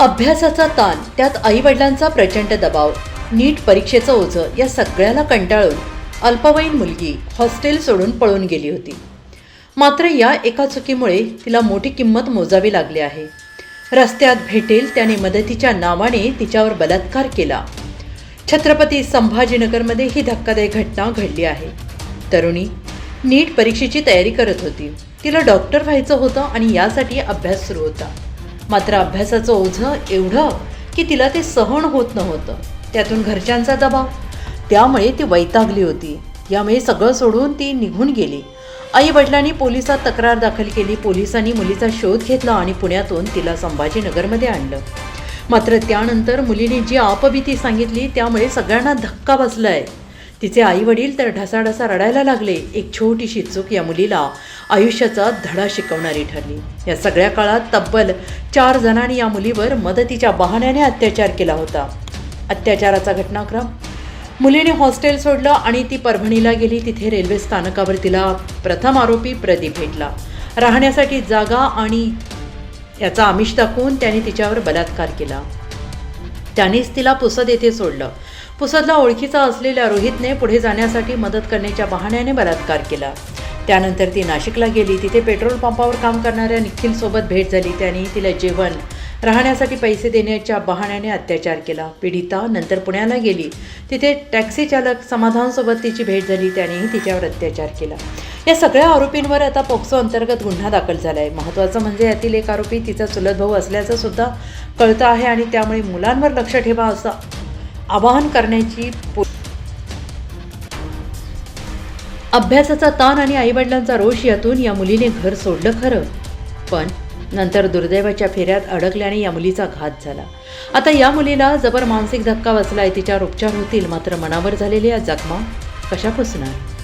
अभ्यासाचा ताण त्यात आईवडिलांचा प्रचंड दबाव नीट परीक्षेचं ओझं या सगळ्याला कंटाळून अल्पवयीन मुलगी हॉस्टेल सोडून पळून गेली होती. मात्र या एका चुकीमुळे तिला मोठी किंमत मोजावी लागली आहे. रस्त्यात भेटेल त्याने मदतीच्या नावाने तिच्यावर बलात्कार केला. छत्रपती संभाजीनगरमध्ये ही धक्कादायक घटना घडली आहे. तरुणी नीट परीक्षेची तयारी करत होती. तिला डॉक्टर व्हायचं होतं आणि यासाठी अभ्यास सुरू होता. मात्र अभ्यासाचं ओझं एवढं की तिला ते सहन होत नव्हतं. त्यातून घरच्यांचा दबाव. त्यामुळे ती वैतागली होती. यामुळे सगळं सोडून ती निघून गेली. आई वडिलांनी पोलिसात तक्रार दाखल केली. पोलिसांनी मुलीचा शोध घेतला आणि पुण्यातून तिला संभाजीनगरमध्ये आणलं. मात्र त्यानंतर मुलीने जी आपबीती सांगितली त्यामुळे सगळ्यांना धक्का बसलाय. तिचे आई वडील तर ढसाढसा रडायला लागले. एक छोटीशी चूक या मुलीला आयुष्याचा धडा शिकवणारी ठरली. या सगळ्या काळात तब्बल चार जणांनी या मुलीवर मदतीच्या बहाण्याने अत्याचार केला होता. अत्याचाराचा घटनाक्रम. मुलीने हॉस्टेल सोडलं आणि ती परभणीला गेली. तिथे रेल्वे स्थानकावर तिला प्रथम आरोपी प्रदीप भेटला. राहण्यासाठी जागा आणि याचा आमिष दाखवून त्याने तिच्यावर बलात्कार केला. त्यानेच तिला पुसद येथे सोडलं. पुसदला ओळखीचा असलेल्या रोहितने पुढे जाण्यासाठी मदत करण्याच्या बहाण्याने बलात्कार केला. त्यानंतर ती नाशिकला गेली. तिथे पेट्रोल पंपावर काम करणाऱ्या निखिलसोबत भेट झाली. त्याने तिला जेवण राहण्यासाठी पैसे देण्याच्या बहाण्याने अत्याचार केला. पीडिता नंतर पुण्याला गेली. तिथे टॅक्सी चालक समाधानसोबत तिची भेट झाली. त्यानेही तिच्यावर अत्याचार केला. या सगळ्या आरोपींवर आता पोक्सो अंतर्गत गुन्हा दाखल झाला आहे महत्त्वाचं म्हणजे यातील एक आरोपी तिचा चुलत भाऊ असल्याचं सुद्धा कळतं आहे आणि त्यामुळे मुलांवर लक्ष ठेवा असं आवाहन करण्याची पो- अभ्यासाचा ताण आणि आईवडिलांचा रोष यातून या मुलीने घर सोडलं खरं. पण नंतर दुर्दैवाच्या फेऱ्यात अडकल्याने या मुलीचा घात झाला. आता या मुलीला जबर मानसिक धक्का आहे तिच्यावर उपचार होतील. मात्र मनावर झालेल्या या जखमा कशा पुसणार?